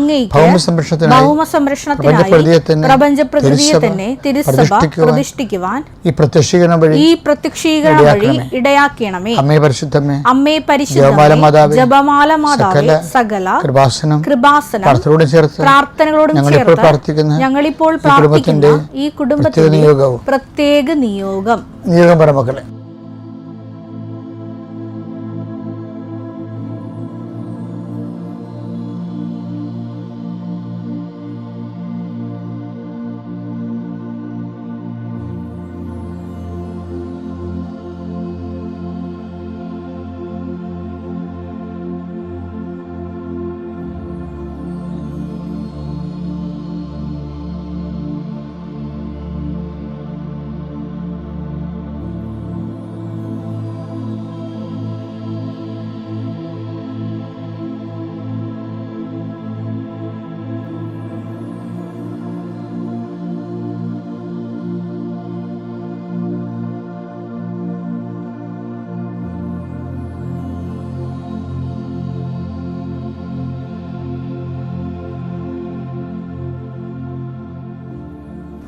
അങ്ങേക്ക് ഭൗമ സംരക്ഷണത്തിനായി ഭൗമ സംരക്ഷണത്തിനായി പ്രപഞ്ചപ്രകൃതിയെ തന്നെ പ്രപഞ്ച പ്രകൃതിയെ തിരുസഭ തന്നെ തിരുസഭ പ്രതിഷ്ഠിക്കുവാൻ പ്രതിഷ്ഠിക്കുവാൻ ഈ പ്രത്യക്ഷീകരണം വഴി ഈ പ്രത്യക്ഷീകരണം വഴി ഇടയാക്കണമേ. അമ്മേ പരിശുദ്ധമേ അമ്മേ പരിശുദ്ധ ജപമാല മാതാവേ, ജപമാല മാതാവേ സകല സകല കൃപാസനം കൃപാസനം പ്രാർത്ഥനയോട് ചേർത്ത് പ്രാർത്ഥനകളോടും ഞങ്ങളിപ്പോൾ ചേർത്ത് പ്രാർത്ഥിക്കുന്ന ഞങ്ങളിപ്പോൾ പ്രാർത്ഥിക്കുന്ന ഈ കുടുംബത്തിന്റെ പ്രത്യേക നിയോഗം. നിയോഗം പറ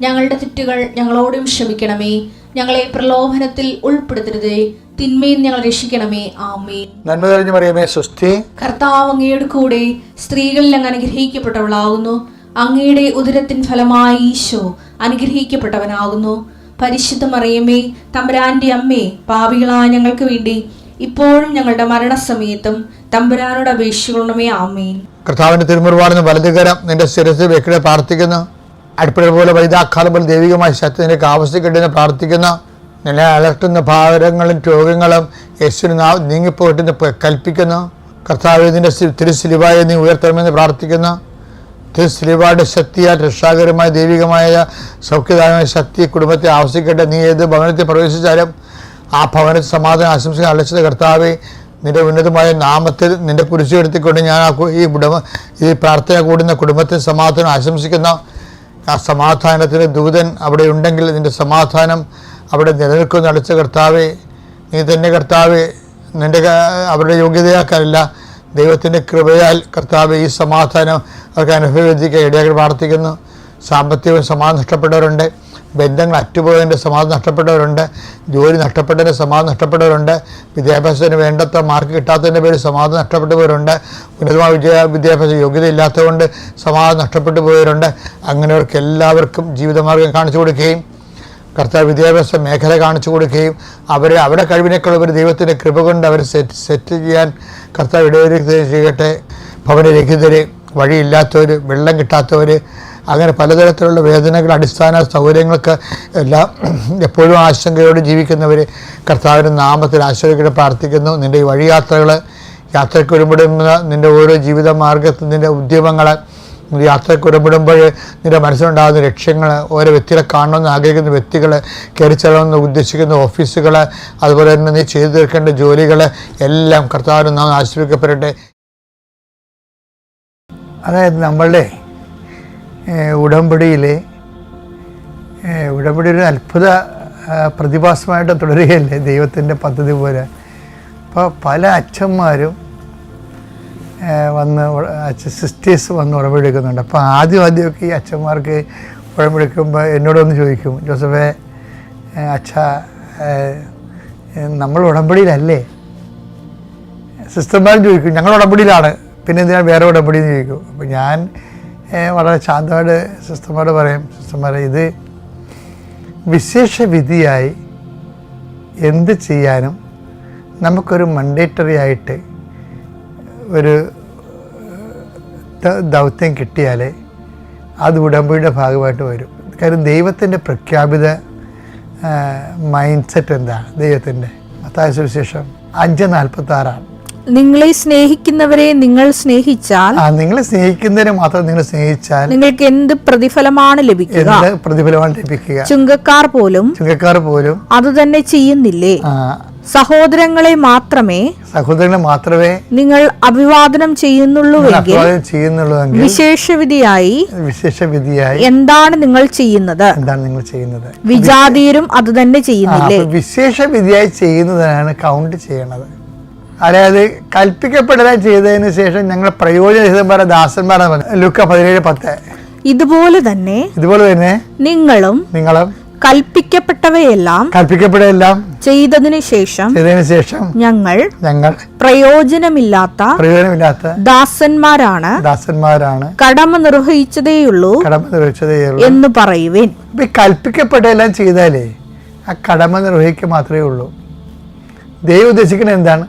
ഞങ്ങളുടെ തെറ്റുകൾ ഞങ്ങളോടും ക്ഷമിക്കണമേ. ഞങ്ങളെ പ്രലോഭനത്തിൽ ഉൾപ്പെടുത്തരുതേ. തിന്മയിൽ ഞങ്ങൾ രക്ഷിക്കണമേ. ആമേ നന്മ തെളിഞ്ഞു മറിയമേ സ്വസ്തി. കർത്താവ് അങ്ങയുടെ കൂടെ സ്ത്രീകളിൽ അങ്ങ് അനുഗ്രഹിക്കപ്പെട്ടവളാകുന്നു അങ്ങയുടെ ഉദരത്തിൻ ഫലമായി ഈശോ അനുഗ്രഹിക്കപ്പെട്ടവനാകുന്നു. പരിശുദ്ധ മറിയമ്മേ തമ്പുരാന്റെ അമ്മേ പാപികളായ ഞങ്ങൾക്ക് വേണ്ടി ഇപ്പോഴും ഞങ്ങളുടെ മരണസമയത്തും തമ്പുരാനോട് അപേക്ഷിക്കണമേ. ആമേൻ. കർത്താവിന്റെ തിരുമുറിവാണെന്ന് വലതുകരം നിന്റെ ശിരസ് വെക്കിടെ പ്രാർത്ഥിക്കുന്നു. അടുപ്പിട പോലെ വൈദാഖാലം പോലെ ദൈവികമായ ശക്തി നിനക്ക് ആവശ്യക്കെട്ടെന്ന് പ്രാർത്ഥിക്കുന്നു നിന്നെ അലട്ടുന്ന ഭാരങ്ങളും രോഗങ്ങളും യേശുവിന് നാ നീങ്ങിപ്പോയിട്ടെന്ന് പ- കൽപ്പിക്കുന്നു. കർത്താവിന്റെ തിരുസിലിവായ നീ ഉയർത്തണമെന്ന് പ്രാർത്ഥിക്കുന്നു. തിരുസിലിവായുടെ ശക്തിയാൽ രക്ഷാകരമായ ദൈവികമായ സൗഖ്യദായമായ ശക്തി കുടുംബത്തെ ആവശ്യക്കെട്ട് നീ ഏത് ഭവനത്തിൽ പ്രവേശിച്ചാലും ആ ഭവനത്തിൽ സമാധാനം ആശംസിക്കാൻ അലച്ചത് കർത്താവെ നിന്റെ ഉന്നതമായ നാമത്തിൽ നിന്റെ കുരിശു എടുത്തിക്കൊണ്ട് ഞാൻ ഈ കുടുംബ ഈ പ്രാർത്ഥന കൂടുന്ന കുടുംബത്തിൽ സമാധാനം ആശംസിക്കുന്നു. ആ സമാധാനത്തിന് ദൂതൻ അവിടെ ഉണ്ടെങ്കിൽ നിന്റെ സമാധാനം അവിടെ നിലനിൽക്കുന്ന അടച്ച കർത്താവേ നീ തന്നെ കർത്താവെ നിന്റെ അവരുടെ യോഗ്യതയാക്കാനല്ല ദൈവത്തിന്റെ കൃപയാൽ കർത്താവ് ഈ സമാധാനം അവർക്ക് അനുഭവിക്കാൻ ഇടയാക്കി പ്രാർത്ഥിക്കുന്നു. സാമ്പത്തികവും സമാധാനം നഷ്ടപ്പെട്ടവരുണ്ട്. ബന്ധങ്ങൾ അറ്റുപോയതിന്റെ സമാധാനം നഷ്ടപ്പെട്ടവരുണ്ട് ജോലി നഷ്ടപ്പെട്ടതിന്റെ സമാധാനം നഷ്ടപ്പെട്ടവരുണ്ട് വിദ്യാഭ്യാസത്തിന് വേണ്ടത്ര മാർക്ക് കിട്ടാത്തതിന്റെ പേരിൽ സമാധാനം നഷ്ടപ്പെട്ടവരുണ്ട് ഉന്നതമായ വിദ്യ വിദ്യാഭ്യാസ യോഗ്യത ഇല്ലാത്തതുകൊണ്ട് സമാധാനം നഷ്ടപ്പെട്ടു പോയവരുണ്ട് അങ്ങനെയവർക്ക് എല്ലാവർക്കും ജീവിതമാർഗം കാണിച്ചു കൊടുക്കുകയും കർത്താവ് വിദ്യാഭ്യാസ മേഖല കാണിച്ചു കൊടുക്കുകയും അവരെ അവരുടെ കഴിവിനേക്കാൾ ഒരു ദൈവത്തിന്റെ കൃപ കൊണ്ട് അവരെ സെറ്റ് സെറ്റ് ചെയ്യാൻ കർത്താവ് ഇടവരുത്തുകയും ചെയ്യട്ടെ. ഭവനരഹിതർ വഴിയില്ലാത്തവർ വെള്ളം കിട്ടാത്തവർ അങ്ങനെ പലതരത്തിലുള്ള വേദനകൾ അടിസ്ഥാന സൗകര്യങ്ങൾക്ക് എല്ലാം എപ്പോഴും ആശങ്കയോടെ ജീവിക്കുന്നവർ കർത്താവിന്റെ നാമത്തിൽ ആശ്രയിക്കട്ടെ പ്രാർത്ഥിക്കുന്നു. നിന്റെ ഈ വഴിയാത്രകൾ യാത്രയ്ക്ക് ഒരുപെടുന്ന നിന്റെ ഓരോ ജീവിത മാർഗത്തിൽ നിന്റെ ഉദ്യമങ്ങൾ യാത്രയ്ക്ക് ഒരുപെടുമ്പോൾ നിന്റെ മനസ്സിലുണ്ടാകുന്ന ലക്ഷ്യങ്ങൾ ഓരോ വ്യക്തികളെ കാണണമെന്ന് ആഗ്രഹിക്കുന്ന വ്യക്തികൾ കയറി ചെല്ലണമെന്ന് ഉദ്ദേശിക്കുന്ന ഓഫീസുകൾ അതുപോലെ തന്നെ നീ ചെയ്തു തീർക്കേണ്ട ജോലികൾ എല്ലാം കർത്താവിനും നാം ആശ്രയിക്കപ്പെടട്ടെ. അതായത് നമ്മളുടെ ഉടമ്പടിയിൽ ഉടമ്പടി ഒരു അത്ഭുത പ്രതിഭാസമായിട്ട് തുടരുകയല്ലേ ദൈവത്തിന്റെ പദ്ധതി പോലെ. അപ്പോൾ പല അച്ഛന്മാരും വന്ന് വന്ന് സിസ്റ്റേഴ്സ് വന്ന് ഉടമ്പെടുക്കുന്നുണ്ട് അപ്പോൾ ആദ്യം ആദ്യമൊക്കെ ഈ അച്ഛന്മാർക്ക് ഉടമ്പെടുക്കുമ്പോൾ എന്നോടൊന്ന് ചോദിക്കും ജോസഫേ അച്ഛ അച്ഛാ നമ്മൾ ഉടമ്പടിയിലല്ലേ? സിസ്റ്റർമാരും ചോദിക്കും ഞങ്ങൾ ഉടമ്പടിയിലാണ്. പിന്നെ എന്തിനാണ് വേറെ ഉടമ്പടി എന്ന് ചോദിക്കും. അപ്പോൾ ഞാൻ വളരെ ശാന്തമായിട്ട് സിസ്റ്റർമാരോട് പറയും സിസ്റ്റർമാരെ ഇത് വിശേഷ വിധിയായി എന്ത് ചെയ്യാനും നമുക്കൊരു മണ്ടേറ്ററി ആയിട്ട് ഒരു ദൗത്യം കിട്ടിയാൽ അത് ഉടമ്പടിയുടെ ഭാഗമായിട്ട് വരും. കാര്യം ദൈവത്തിന്റെ പ്രഖ്യാപിത മൈൻഡ് സെറ്റ് എന്താണ് ദൈവത്തിന്റെ. മത്തായ സുവിശേഷം അഞ്ച് നാൽപ്പത്തി ആറാണ് നിങ്ങളെ സ്നേഹിക്കുന്നവരെ നിങ്ങൾ സ്നേഹിച്ചാൽ ആ നിങ്ങൾ സ്നേഹിക്കുന്നവരെ മാത്രം നിങ്ങൾ സ്നേഹിച്ചാൽ നിങ്ങൾക്ക് എന്ത് പ്രതിഫലമാണ് ലഭിക്കുക? പ്രതിഫലമാണ് ലഭിക്കുക? ചുങ്കക്കാർ പോലും ചുങ്കക്കാർ പോലും അത് തന്നെ ചെയ്യുന്നില്ലേ? സഹോദരങ്ങളെ മാത്രമേ സഹോദരങ്ങളെ മാത്രമേ നിങ്ങൾ അഭിവാദനം ചെയ്യുന്നുള്ളൂവെങ്കിൽ ചെയ്യുന്നുള്ളൂവെങ്കിൽ വിശേഷവിധിയായി വിശേഷ വിധിയായി എന്താണ് നിങ്ങൾ ചെയ്യുന്നത്? എന്താണ് നിങ്ങൾ ചെയ്യുന്നത്? വിജാതീയരും അത് തന്നെ ചെയ്യുന്നില്ലേ? വിശേഷവിധിയായി വിശേഷ വിധിയായി ചെയ്യുന്നതിനാണ് കൗണ്ട് ചെയ്യണത്. അതായത് കൽപ്പിക്കപ്പെടുക ചെയ്തതിന് ശേഷം ഞങ്ങൾ പ്രയോജനരഹിതന്മാരെ ദാസന്മാരെ ലുക്ക പതിനേഴ് പത്ത്. ഇതുപോലെ തന്നെ ഇതുപോലെ തന്നെ നിങ്ങളും നിങ്ങളും കൽപ്പിക്കപ്പെട്ടവയെല്ലാം കൽപ്പിക്കപ്പെടെല്ലാം ചെയ്തതിനു ശേഷം ചെയ്തതിനു ശേഷം ഞങ്ങൾ ഞങ്ങൾ പ്രയോജനമില്ലാത്ത പ്രയോജനമില്ലാത്ത ദാസന്മാരാണ് ദാസന്മാരാണ് കടമ നിർവഹിച്ചതേയുള്ളൂ കടമ നിർവഹിച്ചതേയുള്ളൂ എന്ന് പറയുവൻ. ഇപ്പം ഈ കൽപ്പിക്കപ്പെട്ടെല്ലാം ചെയ്താലേ ആ കടമ നിർവഹിക്കുക മാത്രമേ ഉള്ളൂ. ദൈവം ഉദ്ദേശിക്കുന്നത് എന്താണ്?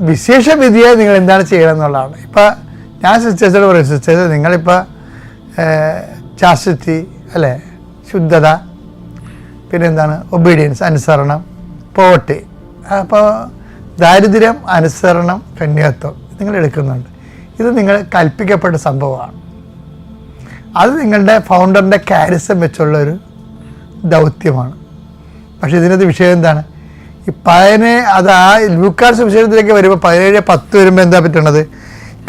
വിശേഷ വിധിയായി നിങ്ങൾ എന്താണ് ചെയ്യണം എന്നുള്ളതാണ് ഇപ്പം ഞാൻ സിസ്റ്റേഴ്സോട് പറയും സിസ്റ്റേഴ്സ് നിങ്ങളിപ്പോൾ ചാസ്റ്റി അല്ലേ ശുദ്ധത പിന്നെന്താണ് ഒബീഡിയൻസ് അനുസരണം പോവർട്ടി അപ്പോൾ ദാരിദ്ര്യം അനുസരണം കന്യാത്വം നിങ്ങൾ എടുക്കുന്നുണ്ട്. ഇത് നിങ്ങൾ കൽപ്പിക്കപ്പെട്ട സംഭവമാണ്. അത് നിങ്ങളുടെ ഫൗണ്ടറിന്റെ കാരിസം വെച്ചുള്ളൊരു ദൗത്യമാണ്. പക്ഷേ ഇതിനകത്ത് വിഷയം എന്താണ്? ഈ പതിനെ അത് ആ ലൂക്കാർ സുവിശേഷത്തിലേക്ക് വരുമ്പോൾ പതിനേഴ് പത്ത് വരുമ്പോൾ എന്താ പറ്റണത്?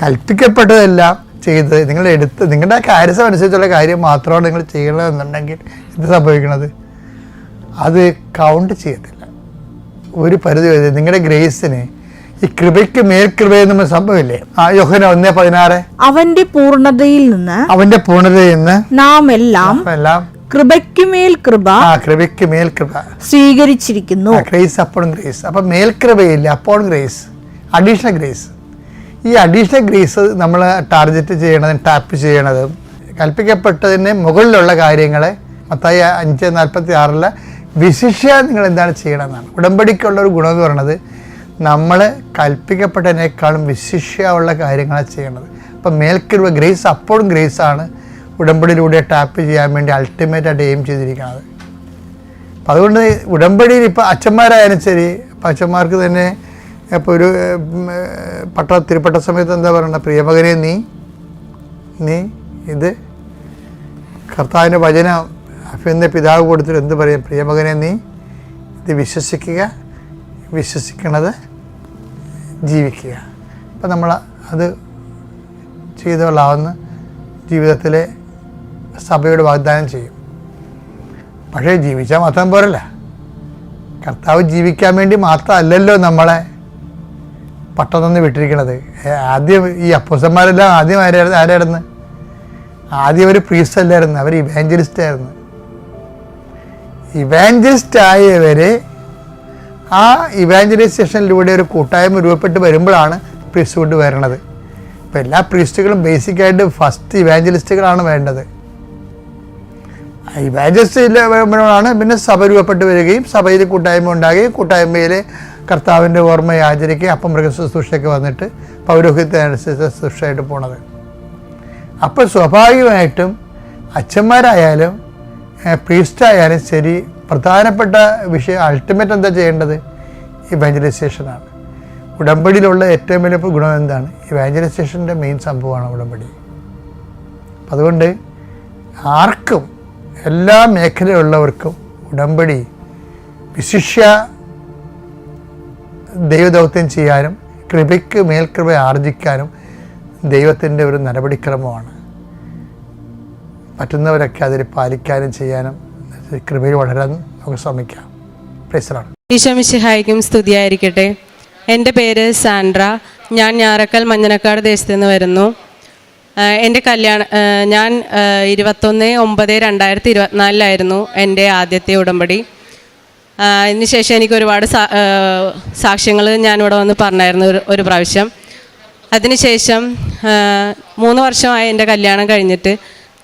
കൽപ്പിക്കപ്പെട്ടതെല്ലാം ചെയ്തത്. നിങ്ങൾ എടുത്ത് നിങ്ങളുടെ കാര്യസം അനുസരിച്ചുള്ള കാര്യം മാത്രമാണ് നിങ്ങൾ ചെയ്യണമെന്നുണ്ടെങ്കിൽ എന്ത് സംഭവിക്കണത്? അത് കൗണ്ട് ചെയ്യത്തില്ല. ഒരു പരിധി വരെ നിങ്ങളുടെ ഗ്രേസിന് ഈ കൃപയ്ക്ക് മേൽകൃപയെന്ന് സംഭവമില്ലേ ആ യോഹന ഒന്നേ പതിനാറ്. അവന്റെ പൂർണതയിൽ നിന്ന് അവന്റെ പൂർണതയിൽ നിന്ന് നാം എല്ലാം എല്ലാം കൃപയ്ക്കുമേൽ കൃപ ആ കൃപയ്ക്ക് മേൽകൃപ സ്വീകരിച്ചിരിക്കുന്നു. ഗ്രേസ് അപ്പോൺ ഗ്രേസ് അപ്പം മേൽക്കൃപയില്ല അപ്പോൾ ഗ്രേസ് അഡീഷണൽ ഗ്രേസ് ഈ അഡീഷണൽ ഗ്രേസ് നമ്മൾ ടാർഗറ്റ് ചെയ്യണതും ടാപ്പ് ചെയ്യണതും കൽപ്പിക്കപ്പെട്ടതിന് മുകളിലുള്ള കാര്യങ്ങളെ മത്തായി അഞ്ച് നാൽപ്പത്തി ആറിൽ വിശിഷ്യ നിങ്ങൾ എന്താണ് ചെയ്യണമെന്നാണ് ഉടമ്പടിക്കുള്ള ഒരു ഗുണം എന്ന് പറയുന്നത് നമ്മൾ കൽപ്പിക്കപ്പെട്ടതിനേക്കാളും വിശിഷ്യ ഉള്ള കാര്യങ്ങളാണ് ചെയ്യണത്. അപ്പം മേൽക്കൃപ ഗ്രേസ് അപ്പോഴും ഗ്രേസ് ആണ് ഉടമ്പടിയിലൂടെ ടാപ്പ് ചെയ്യാൻ വേണ്ടി അൾട്ടിമേറ്റായിട്ട് എയിം ചെയ്തിരിക്കുന്നത്. അപ്പം അതുകൊണ്ട് ഉടമ്പടിയിൽ ഇപ്പോൾ അച്ഛന്മാരായാലും ശരി ഇപ്പം അച്ഛന്മാർക്ക് തന്നെ ഇപ്പോൾ ഒരു പട്ട തിരുപ്പട്ട സമയത്ത് എന്താ പറയണ്ട പ്രിയമകനെ നീ നീ ഇത് കർത്താവിന്റെ വചനം അഫിന്റെ പിതാവ് കൊടുത്തിട്ട് എന്ത് പറയും? പ്രിയമകനെ നീ ഇത് വിശ്വസിക്കുക വിശ്വസിക്കണത് ജീവിക്കുക. അപ്പം നമ്മൾ അത് ചെയ്തുകൊള്ളാവുന്ന ജീവിതത്തിലെ സഭയോട് വാഗ്ദാനം ചെയ്യും. പക്ഷേ ജീവിച്ചാൽ മാത്രം പോരല്ല. കർത്താവ് ജീവിക്കാൻ വേണ്ടി മാത്രമല്ലല്ലോ നമ്മളെ പട്ടം വിട്ടിരിക്കണത്. ആദ്യം ഈ അപ്പൂസന്മാരെല്ലാം ആദ്യം ആരായിരുന്നു? ആരായിരുന്നു? ആദ്യം അവർ പ്രീസ്റ്റ് അല്ലായിരുന്നു അവർ ഇവാഞ്ചലിസ്റ്റ് ആയിരുന്നു. ഇവാഞ്ചലിസ്റ്റ് ആയവരെ ആ ഇവാഞ്ചലൈസേഷനിലൂടെ ഒരു കൂട്ടായ്മ രൂപപ്പെട്ട് വരുമ്പോഴാണ് പ്രീസ്റ്റ്ഹുഡ് വരണത്. ഇപ്പം എല്ലാ പ്രീസ്റ്റുകളും ബേസിക്കായിട്ട് ഫസ്റ്റ് ഇവാഞ്ചലിസ്റ്റുകളാണ് വേണ്ടത്. ഇവാഞ്ചലിസ്റ്റ് വരുമ്പോഴാണ് പിന്നെ സഭ രൂപപ്പെട്ട് വരികയും സഭയിൽ കൂട്ടായ്മ ഉണ്ടാകുകയും കൂട്ടായ്മയിൽ കർത്താവിന്റെ ഓർമ്മയെ ആചരിക്കുകയും അപ്പം മൃഗശുശ്രൂഷയ്ക്ക് വന്നിട്ട് പൗരോഹിത്യനുസരിച്ച് ശുശ്രൂഷയായിട്ട് പോണത്. അപ്പോൾ സ്വാഭാവികമായിട്ടും അച്ഛന്മാരായാലും പ്രീസ്റ്റായാലും ശരി പ്രധാനപ്പെട്ട വിഷയം അൾട്ടിമേറ്റ് എന്താ ചെയ്യേണ്ടത്? ഇവാഞ്ചലൈസേഷനാണ് ഉടമ്പടിയിലുള്ള ഏറ്റവും വലിയ ഗുണം എന്താണ്? ഇവാഞ്ചലൈസേഷന്റെ മെയിൻ സംഭവമാണ് ഉടമ്പടി. അതുകൊണ്ട് ആർക്കും എല്ലാ മേഖലയുള്ളവർക്കും ഉടമ്പടി വിശിഷ്യ ദൈവദൗത്യം ചെയ്യാനും കൃപയ്ക്ക് മേൽകൃപ ആർജിക്കാനും ദൈവത്തിന്റെ ഒരു നടപടിക്രമമാണ്. പറ്റുന്നവരൊക്കെ അതിൽ പാലിക്കാനും ചെയ്യാനും കൃപയിൽ വളരാൻ നമുക്ക് ശ്രമിക്കാം. പ്രൈസറാണ് ഈശോമിശിഹായിക്കും സ്തുതിയായിരിക്കട്ടെ. എന്റെ പേര് സാൻഡ്ര. ഞാൻ ഞാറക്കൽ മഞ്ഞനക്കാട് ദേശത്തു നിന്ന് വരുന്നു. എന്റെ കല്യാണം ഞാൻ ഇരുപത്തൊന്ന് ഒമ്പത് രണ്ടായിരത്തി ഇരുപത്തിനാലിലായിരുന്നു എന്റെ ആദ്യത്തെ ഉടമ്പടി. അതിനുശേഷം എനിക്ക് ഒരുപാട് സാക്ഷ്യങ്ങൾ ഞാനിവിടെ വന്ന് പറഞ്ഞായിരുന്നു ഒരു ഒരു പ്രാവശ്യം. അതിനുശേഷം മൂന്ന് വർഷമായി എന്റെ കല്യാണം കഴിഞ്ഞിട്ട്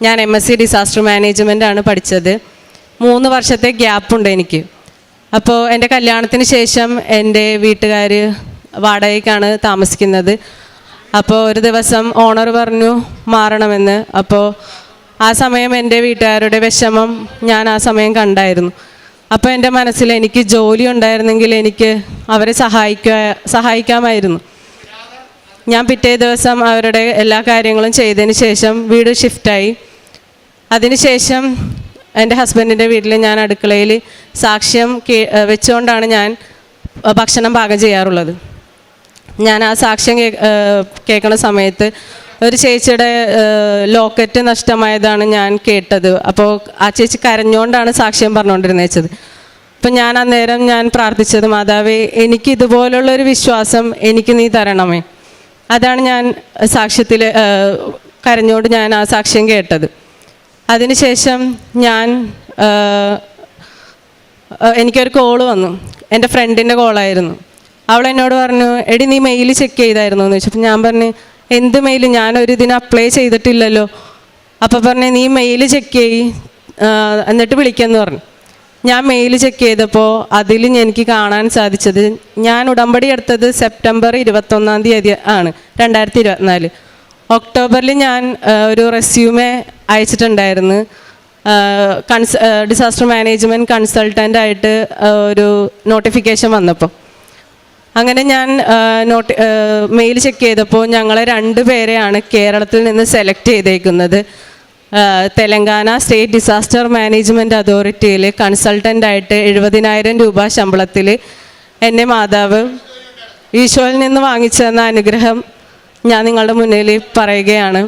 ഞാൻ M S C disaster management ആണ് പഠിച്ചത്. മൂന്ന് വർഷത്തെ ഗ്യാപ്പുണ്ട് എനിക്ക്. അപ്പോൾ എന്റെ കല്യാണത്തിന് ശേഷം എന്റെ വീട്ടുകാർ വാടകയ്ക്കാണ് താമസിക്കുന്നത്. അപ്പോൾ ഒരു ദിവസം ഓണർ പറഞ്ഞു മാറണമെന്ന്. അപ്പോൾ ആ സമയം എന്റെ വീട്ടുകാരുടെ വിഷമം ഞാൻ ആ സമയം കണ്ടായിരുന്നു. അപ്പോൾ എന്റെ മനസ്സിൽ എനിക്ക് ജോലി ഉണ്ടായിരുന്നെങ്കിൽ എനിക്ക് അവരെ സഹായിക്കുക സഹായിക്കാമായിരുന്നു. ഞാൻ പിറ്റേ ദിവസം അവരുടെ എല്ലാ കാര്യങ്ങളും ചെയ്തതിന് ശേഷം വീട് ഷിഫ്റ്റായി. അതിനുശേഷം എന്റെ ഹസ്ബൻഡിന്റെ വീട്ടിൽ ഞാൻ അടുക്കളയിൽ സാക്ഷ്യം വെച്ചുകൊണ്ടാണ് ഞാൻ ഭക്ഷണം പാകം ചെയ്യാറുള്ളത്. ഞാൻ ആ സാക്ഷ്യം കേൾക്കുന്ന സമയത്ത് ഒരു ചേച്ചിയുടെ ലോക്കറ്റ് നഷ്ടമായതാണ് ഞാൻ കേട്ടത്. അപ്പോൾ ആ ചേച്ചി കരഞ്ഞുകൊണ്ടാണ് സാക്ഷ്യം പറഞ്ഞുകൊണ്ടിരുന്നത് വെച്ചത് അപ്പം ഞാൻ അന്നേരം ഞാൻ പ്രാർത്ഥിച്ചത് മാതാവേ എനിക്ക് ഇതുപോലുള്ളൊരു വിശ്വാസം എനിക്ക് നീ തരണമേ. അതാണ് ഞാൻ സാക്ഷ്യത്തിൽ കരഞ്ഞുകൊണ്ട് ഞാൻ ആ സാക്ഷ്യം കേട്ടത്. അതിനുശേഷം ഞാൻ എനിക്കൊരു കോൾ വന്നു. എന്റെ ഫ്രണ്ടിന്റെ കോളായിരുന്നു. അവൾ എന്നോട് പറഞ്ഞു എടി നീ മെയിൽ ചെക്ക് ചെയ്തായിരുന്നു? എന്ന് ചോദിച്ചപ്പോൾ ഞാൻ പറഞ്ഞു എന്ത് മെയിൽ ഞാനൊരു ഇതിന് അപ്ലൈ ചെയ്തിട്ടില്ലല്ലോ. അപ്പോൾ പറഞ്ഞു നീ മെയിൽ ചെക്ക് ചെയ്യ് ആ, എന്നിട്ട് വിളിക്കാമെന്ന് പറഞ്ഞു. ഞാൻ മെയിൽ ചെക്ക് ചെയ്തപ്പോൾ അതിൽ എനിക്ക് കാണാൻ സാധിച്ചത് ഞാൻ ഉടമ്പടി എടുത്തത് സെപ്റ്റംബർ ഇരുപത്തൊന്നാം തീയതി ആണ് രണ്ടായിരത്തി ഇരുപത്തിനാല് ഒക്ടോബറിൽ ഞാൻ ഒരു റെസ്യൂമേ അയച്ചിട്ടുണ്ടായിരുന്നു. കൺസ് ഡിസാസ്റ്റർ മാനേജ്മെന്റ് കൺസൾട്ടന്റ് ആയിട്ട് ഒരു നോട്ടിഫിക്കേഷൻ വന്നപ്പോൾ അങ്ങനെ ഞാൻ നോട്ട് മെയിൽ ചെക്ക് ചെയ്തപ്പോൾ ഞങ്ങളെ രണ്ട് പേരെയാണ് കേരളത്തിൽ നിന്ന് സെലക്ട് ചെയ്തേക്കുന്നത്. തെലങ്കാന സ്റ്റേറ്റ് ഡിസാസ്റ്റർ മാനേജ്മെന്റ് അതോറിറ്റിയിൽ കൺസൾട്ടന്റ് ആയിട്ട് എഴുപതിനായിരം രൂപ ശമ്പളത്തിൽ എന്റെ മാതാവ് ഈശോയിൽ നിന്ന് വാങ്ങിച്ചു തന്ന അനുഗ്രഹം ഞാൻ നിങ്ങളുടെ മുന്നിൽ പറയുകയാണ്.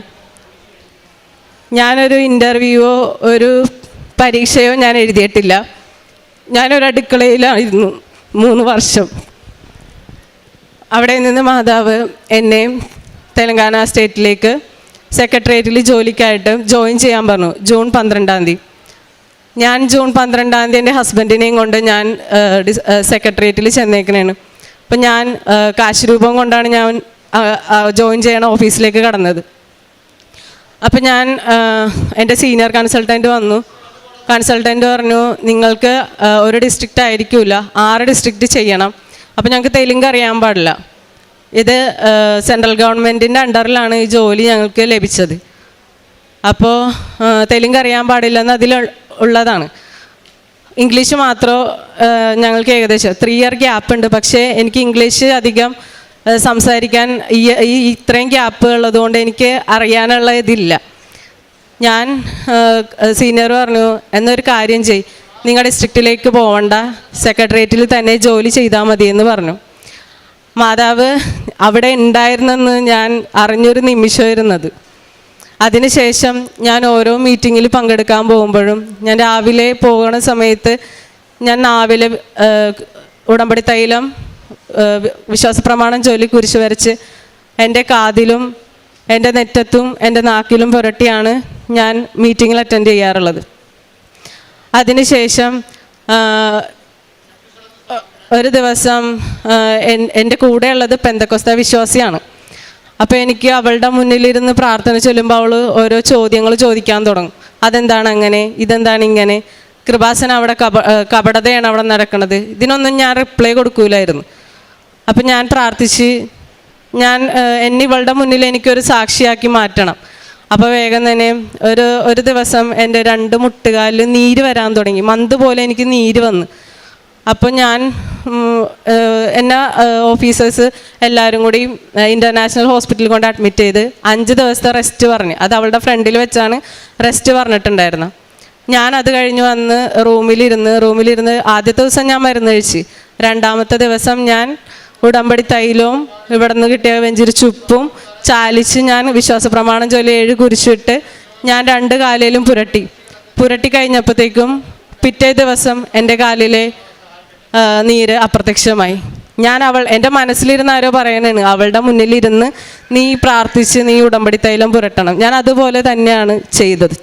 ഞാനൊരു ഇന്റർവ്യൂവോ ഒരു പരീക്ഷയോ ഞാൻ എഴുതിയിട്ടില്ല. ഞാനൊരു അടുക്കളയിലായിരുന്നു മൂന്ന് വർഷം. അവിടെ നിന്ന് മാതാവ് എന്നെ തെലങ്കാന സ്റ്റേറ്റിലേക്ക് സെക്രട്ടേറിയറ്റിൽ ജോലിക്കായിട്ട് ജോയിൻ ചെയ്യാൻ പറഞ്ഞു ജൂൺ പന്ത്രണ്ടാം തീയതി. ഞാൻ ജൂൺ പന്ത്രണ്ടാം തീയതി എന്റെ ഹസ്ബൻഡിനെയും കൊണ്ട് ഞാൻ സെക്രട്ടേറിയറ്റിൽ ചെന്നേക്കണേണ്. അപ്പം ഞാൻ കാശുരൂപം കാശ് രൂപം കൊണ്ടാണ് ഞാൻ ജോയിൻ ചെയ്യണ ഓഫീസിലേക്ക് കടന്നത്. അപ്പം ഞാൻ എന്റെ സീനിയർ കൺസൾട്ടന്റ് വന്നു. കൺസൾട്ടന്റ് പറഞ്ഞു നിങ്ങൾക്ക് ഒരു ഡിസ്ട്രിക്റ്റ് ആയിരിക്കില്ല ആറ് ഡിസ്ട്രിക്റ്റ് ചെയ്യണം. അപ്പം ഞങ്ങൾക്ക് തെലുങ്ക് അറിയാൻ പാടില്ല. ഇത് സെൻട്രൽ ഗവൺമെന്റിന്റെ അണ്ടറിലാണ് ഈ ജോലി ഞങ്ങൾക്ക് ലഭിച്ചത്. അപ്പോൾ തെലുങ്ക് അറിയാൻ പാടില്ലെന്ന് അതിൽ ഉള്ളതാണ്. ഇംഗ്ലീഷ് മാത്രം ഞങ്ങൾക്ക് ഏകദേശം ത്രീ ഇയർ ഗ്യാപ്പ് ഉണ്ട്. പക്ഷേ എനിക്ക് ഇംഗ്ലീഷ് അധികം സംസാരിക്കാൻ ഈ ഈ ഇത്രയും ഗ്യാപ്പ് ഉള്ളതുകൊണ്ട് എനിക്ക് അറിയാനുള്ള ഇതില്ല. ഞാൻ സീനിയർ പറഞ്ഞു എന്നൊരു കാര്യം ചെയ് നിങ്ങൾ ഡിസ്ട്രിക്റ്റിലേക്ക് പോവണ്ട. സെക്രട്ടേറിയറ്റിൽ തന്നെ ജോലി ചെയ്താൽ മതി എന്ന് പറഞ്ഞു. മാതാവ് അവിടെ ഉണ്ടായിരുന്നെന്ന് ഞാൻ അറിഞ്ഞൊരു നിമിഷമായിരുന്നത് അതിനുശേഷം ഞാൻ ഓരോ മീറ്റിങ്ങിൽ പങ്കെടുക്കാൻ പോകുമ്പോഴും ഞാൻ രാവിലെ പോകുന്ന സമയത്ത് ഞാൻ നാവിലെ ഉടമ്പടി തൈലം വിശ്വാസപ്രമാണം ജോലി കുരിശ് വരച്ച് എന്റെ കാതിലും എന്റെ നെറ്റത്തും എന്റെ നാക്കിലും പുരട്ടിയാണ് ഞാൻ മീറ്റിങ്ങിൽ അറ്റൻഡ് ചെയ്യാറുള്ളത്. അതിനുശേഷം ഒരു ദിവസം എന്റെ കൂടെയുള്ളത് പെന്തക്കൊസ്ത വിശ്വാസിയാണ്. അപ്പോൾ എനിക്ക് അവളുടെ മുന്നിലിരുന്ന് പ്രാർത്ഥന ചൊല്ലുമ്പോൾ അവൾ ഓരോ ചോദ്യങ്ങൾ ചോദിക്കാൻ തുടങ്ങും. അതെന്താണ് അങ്ങനെ? ഇതെന്താണ് ഇങ്ങനെ? കൃപാസന അവിടെ കപ കപടതയാണ് അവിടെ നടക്കുന്നത് ഇതിനൊന്നും ഞാൻ റിപ്ലൈ കൊടുക്കൂലായിരുന്നു. അപ്പം ഞാൻ പ്രാർത്ഥിച്ച് ഞാൻ എന്നെ ഇവളുടെ മുന്നിൽ എനിക്കൊരു സാക്ഷിയാക്കി മാറ്റണം. അപ്പോൾ വേഗം തന്നെ ഒരു ഒരു ദിവസം എന്റെ രണ്ട് മുട്ടുകാലിൽ നീര് വരാൻ തുടങ്ങി. മന്ത് പോലെ എനിക്ക് നീര് വന്നു. അപ്പോൾ ഞാൻ എന്നാ ഓഫീസേഴ്സ് എല്ലാവരും കൂടി ഇന്റർനാഷണൽ ഹോസ്പിറ്റലിൽ കൊണ്ട് അഡ്മിറ്റ് ചെയ്ത് അഞ്ച് ദിവസത്തെ റെസ്റ്റ് പറഞ്ഞു. അത് അവളുടെ ഫ്രണ്ടിൽ വെച്ചാണ് റെസ്റ്റ് പറഞ്ഞിട്ടുണ്ടായിരുന്നത്. ഞാൻ അത് കഴിഞ്ഞ് വന്ന് റൂമിലിരുന്ന് റൂമിലിരുന്ന് ആദ്യത്തെ ദിവസം ഞാൻ മരുന്ന് കഴിച്ച്. രണ്ടാമത്തെ ദിവസം ഞാൻ ഉടമ്പടി തൈലവും ഇവിടെ നിന്ന് കിട്ടിയ വെഞ്ചിരി ചുപ്പും ചാലിച്ച് ഞാൻ വിശ്വാസ പ്രമാണം ചൊല്ലി ഏഴ് കുരിശിട്ട് ഞാൻ രണ്ട് കാലിലും പുരട്ടി. പുരട്ടി കഴിഞ്ഞപ്പോഴത്തേക്കും പിറ്റേ ദിവസം എന്റെ കാലിലെ നീര് അപ്രത്യക്ഷമായി. ഞാൻ അവൾ എന്റെ മനസ്സിലിരുന്ന് ആരോ പറയണേണ് അവളുടെ മുന്നിലിരുന്ന് നീ പ്രാർത്ഥിച്ച് നീ ഉടമ്പടി തൈലം പുരട്ടണം. ഞാൻ അതുപോലെ തന്നെയാണ് ചെയ്തത്.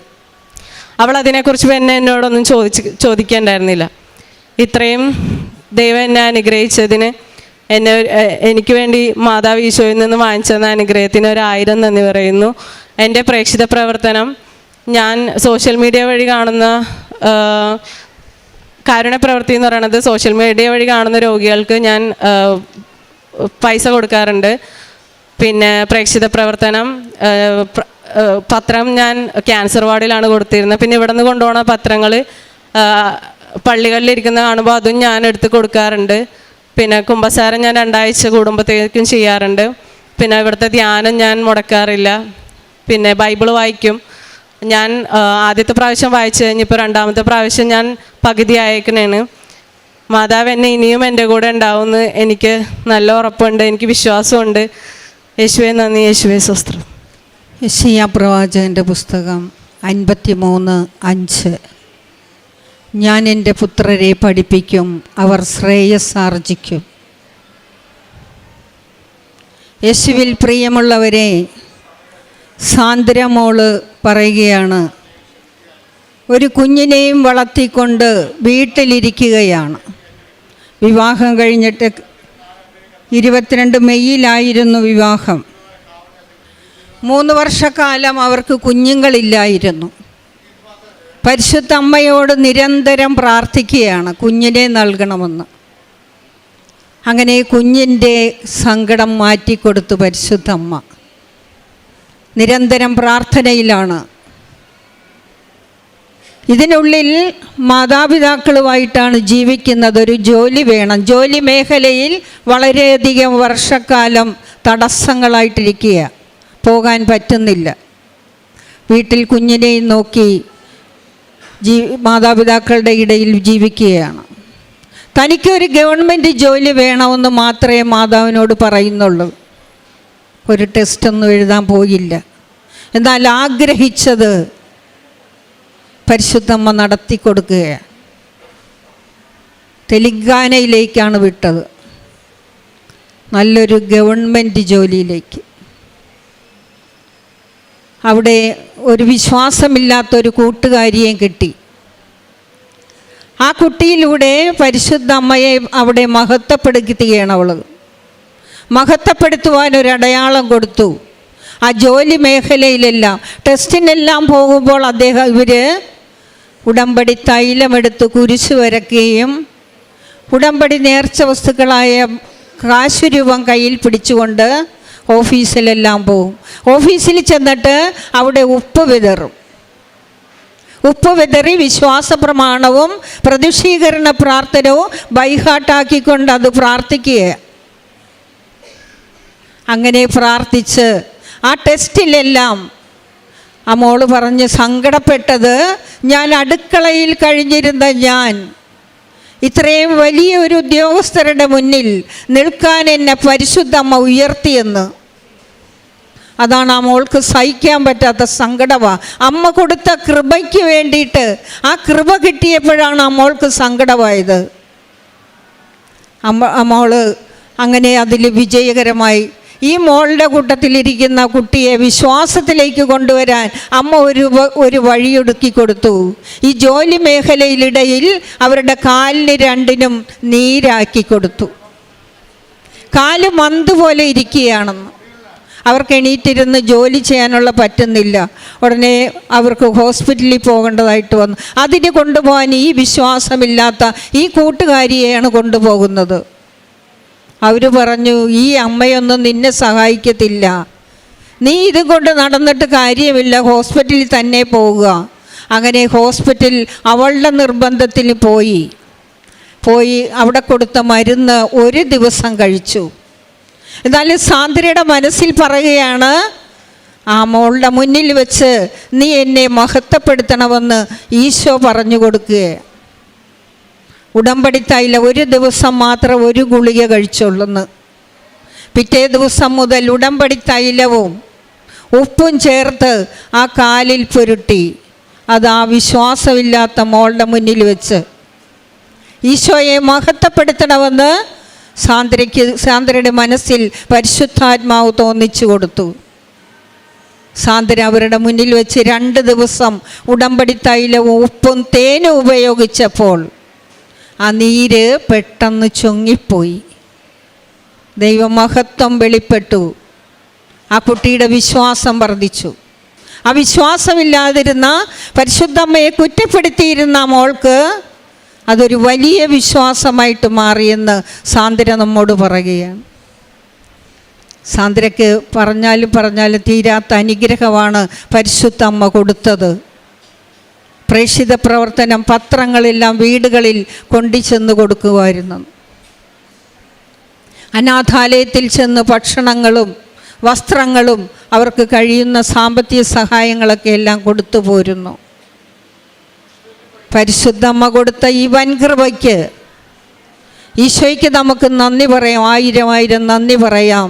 അവൾ അതിനെക്കുറിച്ച് എന്നെ എന്നോടൊന്നും ചോദിച്ച് ചോദിക്കേണ്ടായിരുന്നില്ല. ഇത്രയും ദൈവം എന്നെ അനുഗ്രഹിച്ചതിന് എന്നെ എനിക്ക് വേണ്ടി മാതാവ് ഈശോയിൽ നിന്ന് വാങ്ങിച്ചെന്ന അനുഗ്രഹത്തിന് ഒരു ആയിരം നന്ദി പറയുന്നു. എന്റെ പ്രേക്ഷിത പ്രവർത്തനം ഞാൻ സോഷ്യൽ മീഡിയ വഴി കാണുന്ന കാരുണ്യപ്രവൃത്തി പ്രവൃത്തി എന്ന് പറയുന്നത് സോഷ്യൽ മീഡിയ വഴി കാണുന്ന രോഗികൾക്ക് ഞാൻ പൈസ കൊടുക്കാറുണ്ട്. പിന്നെ പ്രേക്ഷിത പ്രവർത്തനം പത്രം ഞാൻ ക്യാൻസർ വാർഡിലാണ് കൊടുത്തിരുന്നത്. പിന്നെ ഇവിടെ നിന്ന് കൊണ്ടുപോകുന്ന പത്രങ്ങൾ പള്ളികളിലിരിക്കുന്ന കാണുമ്പോൾ അതും ഞാൻ എടുത്ത് കൊടുക്കാറുണ്ട്. പിന്നെ കുംഭസാരം ഞാൻ രണ്ടാഴ്ച കൂടുമ്പോഴത്തേക്കും ചെയ്യാറുണ്ട്. പിന്നെ ഇവിടുത്തെ ധ്യാനം ഞാൻ മുടക്കാറില്ല. പിന്നെ ബൈബിൾ വായിക്കും. ഞാൻ ആദ്യത്തെ പ്രാവശ്യം വായിച്ചു കഴിഞ്ഞിപ്പോൾ രണ്ടാമത്തെ പ്രാവശ്യം ഞാൻ പകുതി അയക്കണേണ് മാതാവ് എന്നെ ഇനിയും എന്റെ കൂടെ ഉണ്ടാവുമെന്ന് എനിക്ക് നല്ല ഉറപ്പുണ്ട് എനിക്ക് വിശ്വാസമുണ്ട്. യേശുവെ നന്ദി. യേശുവെ സ്വസ്ത്രം. യശയ്യ പ്രവാചകന്റെ പുസ്തകം അൻപത്തി മൂന്ന് അഞ്ച്. ഞാൻ എന്റെ പുത്രരെ പഠിപ്പിക്കും അവർ ശ്രേയസ് ആർജിക്കും യേശുവിൽ പ്രിയമുള്ളവരെ സാന്ദ്രമോൾ പറയുകയാണ് ഒരു കുഞ്ഞിനെയും വളർത്തിക്കൊണ്ട് വീട്ടിലിരിക്കുകയാണ്. വിവാഹം കഴിഞ്ഞിട്ട് ഇരുപത്തിരണ്ട് മെയ്യിലായിരുന്നു വിവാഹം. മൂന്ന് വർഷക്കാലം അവർക്ക് കുഞ്ഞുങ്ങളില്ലായിരുന്നു. പരിശുദ്ധ അമ്മയോട് നിരന്തരം പ്രാർത്ഥിക്കുകയാണ്. കുഞ്ഞിനെ നൽകണമെന്ന്. അങ്ങനെ കുഞ്ഞിന്റെ സങ്കടം മാറ്റിക്കൊടുത്തു പരിശുദ്ധ അമ്മ നിരന്തരം പ്രാർത്ഥനയിലാണ്. ഇതിനുള്ളിൽ മാതാപിതാക്കളുമായിട്ടാണ് ജീവിക്കുന്നത് ഒരു ജോലി വേണം. ജോലി മേഖലയിൽ വളരെയധികം വർഷക്കാലം തടസ്സങ്ങളായിട്ടിരിക്കുക പോകാൻ പറ്റുന്നില്ല. വീട്ടിൽ കുഞ്ഞിനെയും നോക്കി ജീ മാതാപിതാക്കളുടെ ഇടയിൽ ജീവിക്കുകയാണ്. തനിക്കൊരു ഗവൺമെന്റ് ജോലി വേണമെന്ന് മാത്രമേ മാതാവിനോട് പറയുന്നുള്ളൂ. ഒരു ടെസ്റ്റൊന്നും എഴുതാൻ പോയില്ല. എന്നാൽ ആഗ്രഹിച്ചത് പരിശുദ്ധമ്മ നടത്തി കൊടുക്കുകയാണ്. തെലങ്കാനയിലേക്കാണ് വിട്ടത്. നല്ലൊരു ഗവൺമെന്റ് ജോലിയിലേക്ക്. അവിടെ ഒരു വിശ്വാസമില്ലാത്തൊരു കൂട്ടുകാരിയെയും കിട്ടി. ആ കുട്ടിയിലൂടെ പരിശുദ്ധ അമ്മയെ അവിടെ മഹത്വപ്പെടുത്തുകയാണ് അവൾ മഹത്വപ്പെടുത്തുവാൻ ഒരു അടയാളം കൊടുത്തു. ആ ജോലി മേഖലയിലെല്ലാം ടെസ്റ്റിനെല്ലാം പോകുമ്പോൾ അദ്ദേഹം ഇവർ ഉടമ്പടി തൈലമെടുത്ത് കുരിശ് വരക്കുകയും ഉടമ്പടി നേർച്ച വസ്തുക്കളായ കാശുരൂപം കയ്യിൽ പിടിച്ചുകൊണ്ട് ഓഫീസിലെല്ലാം പോവും. ഓഫീസിൽ ചെന്നിട്ട് അവിടെ ഉപ്പ് വിതറും. ഉപ്പ് വിതറി വിശ്വാസ പ്രമാണവും പ്രതിഷീകരണ പ്രാർത്ഥനവും ബൈഹാട്ടാക്കിക്കൊണ്ട് അത് പ്രാർത്ഥിക്കുക അങ്ങനെ പ്രാർത്ഥിച്ച് ആ ടെസ്റ്റിലെല്ലാം ആ മോൾ പറഞ്ഞ് സങ്കടപ്പെട്ടത് ഞാൻ അടുക്കളയിൽ കഴിഞ്ഞിരുന്ന ഞാൻ ഇത്രയും വലിയ ഒരു ഉദ്യോഗസ്ഥരുടെ മുന്നിൽ നിൽക്കാൻ എന്നെ പരിശുദ്ധമ്മ ഉയർത്തിയെന്ന് അതാണ് ആ മോൾക്ക് സഹിക്കാൻ പറ്റാത്ത സങ്കടമാണ് അമ്മ കൊടുത്ത കൃപയ്ക്ക് വേണ്ടിയിട്ട് ആ കൃപ കിട്ടിയപ്പോഴാണ് ആ മോൾക്ക് സങ്കടമായത്. അമ്മ മോൾ അങ്ങനെ അതിൽ വിജയകരമായി ഈ മോളുടെ കൂട്ടത്തിലിരിക്കുന്ന കുട്ടിയെ വിശ്വാസത്തിലേക്ക് കൊണ്ടുവരാൻ അമ്മ ഒരു ഒരു വഴിയൊടുക്കി കൊടുത്തു. ഈ ജോലി മേഖലയിലിടയിൽ അവരുടെ കാലിന് രണ്ടിനും നീരാക്കി കൊടുത്തു. കാൽ മന്ത് പോലെ ഇരിക്കുകയാണെന്ന്. അവർക്ക് എണീറ്റിരുന്ന് ജോലി ചെയ്യാനുള്ള പറ്റുന്നില്ല. ഉടനെ അവർക്ക് ഹോസ്പിറ്റലിൽ പോകേണ്ടതായിട്ട് വന്നു. അതിന് കൊണ്ടുപോകാൻ ഈ വിശ്വാസമില്ലാത്ത ഈ കൂട്ടുകാരിയെയാണ് കൊണ്ടുപോകുന്നത്. അവർ പറഞ്ഞു ഈ അമ്മയൊന്നും നിന്നെ സഹായിക്കത്തില്ല. നീ ഇതും കൊണ്ട് നടന്നിട്ട് കാര്യമില്ല ഹോസ്പിറ്റലിൽ തന്നെ പോവുക. അങ്ങനെ ഹോസ്പിറ്റലിൽ അവളുടെ നിർബന്ധത്തിന് പോയി. പോയി അവിടെ കൊടുത്ത മരുന്ന് ഒരു ദിവസം കഴിച്ചു. എന്നാലും സാന്ദ്രയുടെ മനസ്സിൽ പറയുകയാണ് ആ മോളുടെ മുന്നിൽ വെച്ച് നീ എന്നെ മഹത്വപ്പെടുത്തണമെന്ന് ഈശോ പറഞ്ഞു കൊടുക്കുകയാണ്. ഉടമ്പടി തൈല ഒരു ദിവസം മാത്രം ഒരു ഗുളിക കഴിച്ചുള്ളെന്ന്. പിറ്റേ ദിവസം മുതൽ ഉടമ്പടി തൈലവും ഉപ്പും ചേർത്ത് ആ കാലിൽ പുരുട്ടി. അത് ആ വിശ്വാസമില്ലാത്ത മോളുടെ മുന്നിൽ വെച്ച്. ഈശോയെ മഹത്വപ്പെടുത്തണമെന്ന് സാന്ദ്രയ്ക്ക് സാന്ദ്രയുടെ മനസ്സിൽ പരിശുദ്ധാത്മാവ് തോന്നിച്ചു കൊടുത്തു. സാന്ദ്ര അവരുടെ മുന്നിൽ വെച്ച് രണ്ട് ദിവസം ഉടമ്പടി തൈലവും ഉപ്പും തേനും ഉപയോഗിച്ചപ്പോൾ ആ നീര് പെട്ടെന്ന് ചൊങ്ങിപ്പോയി. ദൈവമഹത്വം വെളിപ്പെട്ടു. ആ കുട്ടിയുടെ വിശ്വാസം വർദ്ധിച്ചു. ആ വിശ്വാസമില്ലാതിരുന്ന പരിശുദ്ധമ്മയെ കുറ്റപ്പെടുത്തിയിരുന്ന മോൾക്ക് അതൊരു വലിയ വിശ്വാസമായിട്ട് മാറിയെന്ന് സാന്ദ്ര നമ്മോട് പറയുകയാണ്. സാന്ദ്രയ്ക്ക് പറഞ്ഞാലും പറഞ്ഞാലും തീരാത്ത അനുഗ്രഹമാണ് പരിശുദ്ധ അമ്മ കൊടുത്തത്. പ്രേക്ഷിത പ്രവർത്തനം പത്രങ്ങളെല്ലാം വീടുകളിൽ കൊണ്ടുചെന്ന് കൊടുക്കുമായിരുന്നു. അനാഥാലയത്തിൽ ചെന്ന് ഭക്ഷണങ്ങളും വസ്ത്രങ്ങളും അവർക്ക് കഴിയുന്ന സാമ്പത്തിക സഹായങ്ങളൊക്കെ എല്ലാം കൊടുത്തു പോരുന്നു. പരിശുദ്ധമ്മ കൊടുത്ത ഈ വൻകൃപയ്ക്ക് ഈശോയ്ക്ക് നമുക്ക് നന്ദി പറയാം ആയിരം ആയിരം നന്ദി പറയാം.